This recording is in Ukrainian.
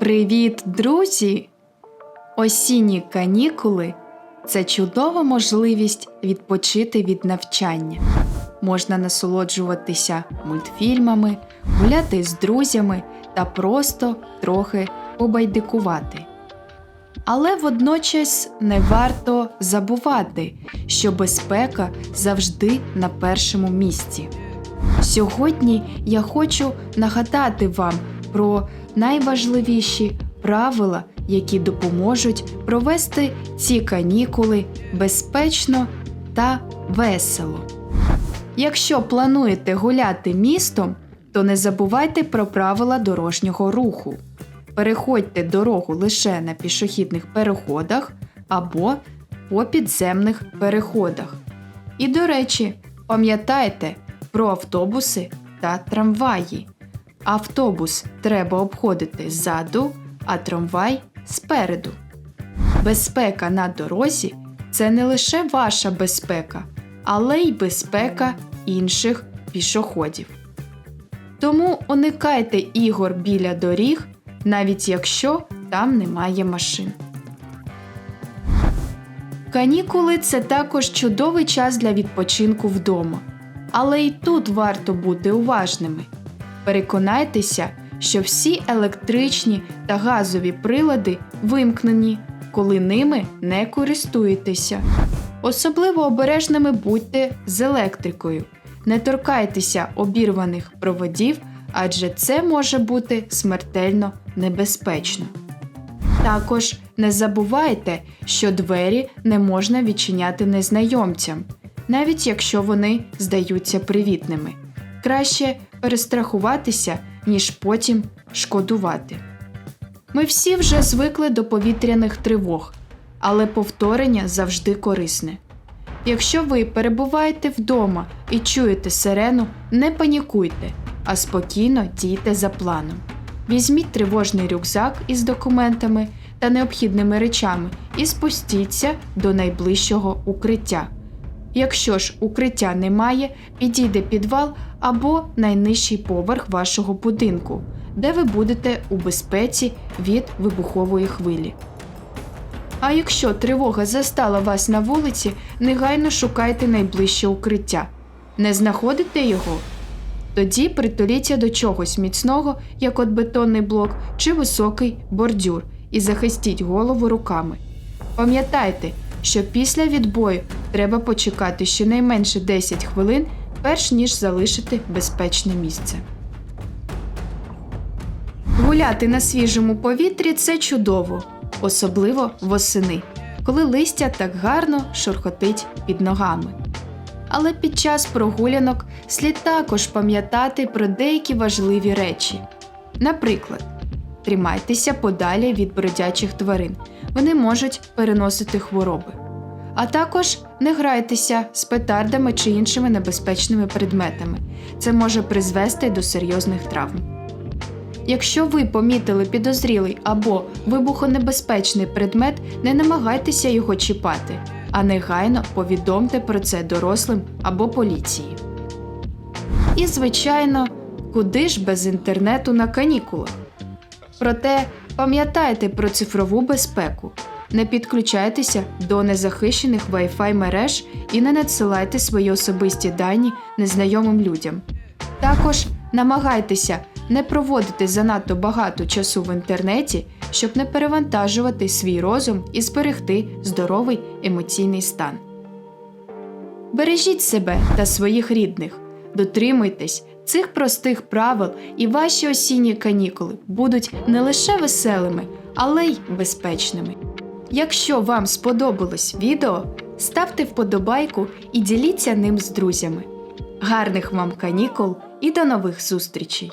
Привіт, друзі! Осінні канікули це чудова можливість відпочити від навчання. Можна насолоджуватися мультфільмами, гуляти з друзями та просто трохи побайдикувати. Але водночас не варто забувати, що безпека завжди на першому місці. Сьогодні я хочу нагадати вам про найважливіші правила, які допоможуть провести ці канікули безпечно та весело. Якщо плануєте гуляти містом, то не забувайте про правила дорожнього руху. Переходьте дорогу лише на пішохідних переходах або по підземних переходах. І, до речі, пам'ятайте про автобуси та трамваї. Автобус треба обходити ззаду, а трамвай спереду. Безпека на дорозі це не лише ваша безпека, але й безпека інших пішоходів. Тому уникайте ігор біля доріг, навіть якщо там немає машин. Канікули це також чудовий час для відпочинку вдома. Але й тут варто бути уважними. Переконайтеся, що всі електричні та газові прилади вимкнені, коли ними не користуєтеся. Особливо обережними будьте з електрикою. Не торкайтеся обірваних проводів, адже це може бути смертельно небезпечно. Також не забувайте, що двері не можна відчиняти незнайомцям, навіть якщо вони здаються привітними. Краще перестрахуватися, ніж потім шкодувати. Ми всі вже звикли до повітряних тривог, але повторення завжди корисне. Якщо ви перебуваєте вдома і чуєте сирену, не панікуйте, а спокійно дійте за планом. Візьміть тривожний рюкзак із документами та необхідними речами і спустіться до найближчого укриття. Якщо ж укриття немає, підійде підвал або найнижчий поверх вашого будинку, де ви будете у безпеці від вибухової хвилі. А якщо тривога застала вас на вулиці, негайно шукайте найближче укриття. Не знаходите його? Тоді притуліться до чогось міцного, як от бетонний блок чи високий бордюр, і захистіть голову руками. Пам'ятайте, що після відбою треба почекати щонайменше 10 хвилин, перш ніж залишити безпечне місце. Гуляти на свіжому повітрі це чудово, особливо восени, коли листя так гарно шурхотить під ногами. Але під час прогулянок слід також пам'ятати про деякі важливі речі. Наприклад, тримайтеся подалі від бродячих тварин, вони можуть переносити хвороби. А також не грайтеся з петардами чи іншими небезпечними предметами. Це може призвести до серйозних травм. Якщо ви помітили підозрілий або вибухонебезпечний предмет, не намагайтеся його чіпати, а негайно повідомте про це дорослим або поліції. І, звичайно, куди ж без інтернету на канікулах? Проте пам'ятайте про цифрову безпеку. Не підключайтеся до незахищених Wi-Fi мереж і не надсилайте свої особисті дані незнайомим людям. Також намагайтеся не проводити занадто багато часу в інтернеті, щоб не перевантажувати свій розум і зберегти здоровий емоційний стан. Бережіть себе та своїх рідних, дотримуйтесь цих простих правил, і ваші осінні канікули будуть не лише веселими, але й безпечними. Якщо вам сподобалось відео, ставте вподобайку і діліться ним з друзями. Гарних вам канікул і до нових зустрічей!